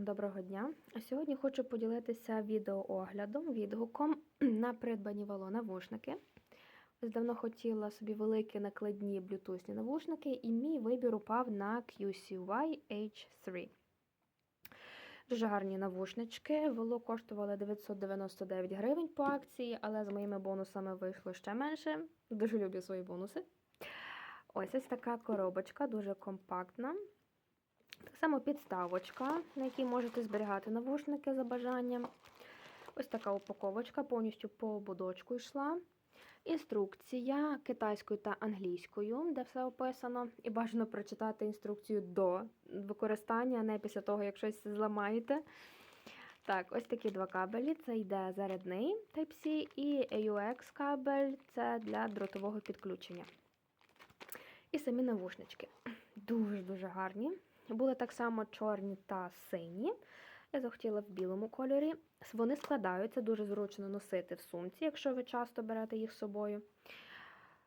Доброго дня! Сьогодні хочу поділитися відеооглядом, відгуком на придбані вало навушники. Ось давно хотіла собі великі накладні блютусні навушники, і мій вибір упав на QCY H3. Дуже гарні навушнички. Воло коштували 999 гривень по акції, але з моїми бонусами вийшло ще менше. Дуже люблю свої бонуси. Ось ось така коробочка, дуже компактна. Так само підставочка, на якій можете зберігати навушники за бажанням. Ось така упаковочка, повністю по ободочку йшла. Інструкція китайською та англійською, де все описано. І бажано прочитати інструкцію до використання, а не після того, як щось зламаєте. Так, ось такі два кабелі. Це йде зарядний Type-C і AUX кабель це для дротового підключення. І самі навушнички. Дуже-дуже гарні. Були так само чорні та сині. Я захотіла в білому кольорі. Вони складаються, дуже зручно носити в сумці, якщо ви часто берете їх з собою.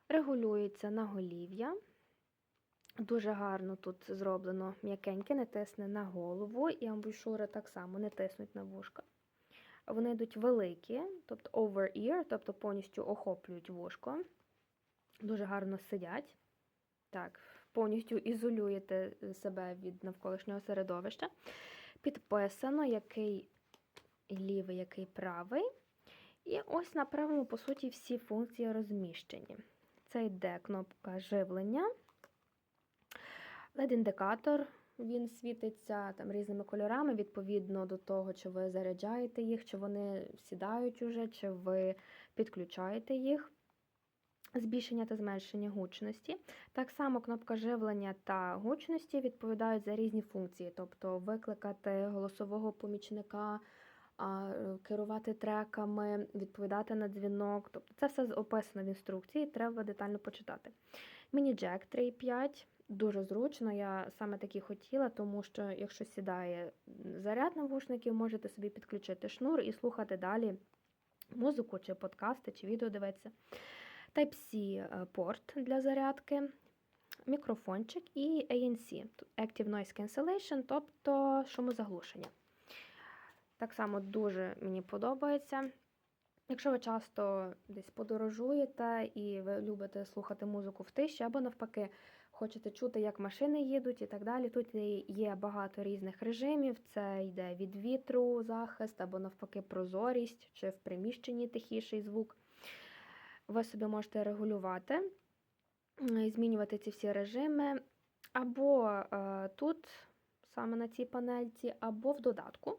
Регулюється на голів'я. Дуже гарно тут зроблено м'якеньке, не тисне на голову, і амбушури так само не тиснуть на вушка. Вони йдуть великі, тобто over-ear, тобто повністю охоплюють вушко. Дуже гарно сидять. Так, повністю ізолюєте себе від навколишнього середовища. Підписано, який лівий, який правий. І ось на правому, по суті, всі функції розміщені. Це йде кнопка живлення. LED-індикатор, він світиться там різними кольорами, відповідно до того, чи ви заряджаєте їх, чи вони сідають уже, чи ви підключаєте їх збільшення та зменшення гучності. Так само кнопка живлення та гучності відповідають за різні функції, тобто викликати голосового помічника, керувати треками, відповідати на дзвінок. Тобто Це все описано в інструкції, треба детально почитати. Міні-джек 3.5. Дуже зручно, я саме такі хотіла, тому що, якщо сідає заряд навушників, можете собі підключити шнур і слухати далі музику, чи подкасти, чи відео дивитися. Type-C е, порт для зарядки, мікрофончик і ANC Active Noise Cancellation, тобто шумозаглушення. Так само дуже мені подобається. Якщо ви часто десь подорожуєте і ви любите слухати музику в тиші, або навпаки, хочете чути, як машини їдуть і так далі. Тут є багато різних режимів. Це йде від вітру, захист, або навпаки, прозорість, чи в приміщенні тихіший звук ви собі можете регулювати, змінювати ці всі режими, або е, тут, саме на цій панельці, або в додатку.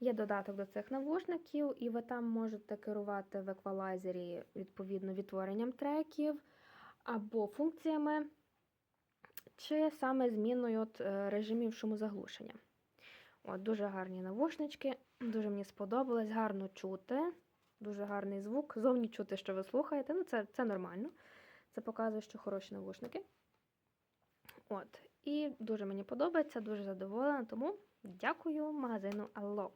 Є додаток до цих навушників, і ви там можете керувати в еквалайзері, відповідно, відтворенням треків, або функціями, чи саме зміною от, е, режимів шумозаглушення. От, Дуже гарні навушнички, дуже мені сподобалось, гарно чути. Дуже гарний звук. Зовні чути, що ви слухаєте. Ну, це це нормально. Це показує, що хороші навушники. От. І дуже мені подобається, дуже задоволена, тому дякую магазину Allo.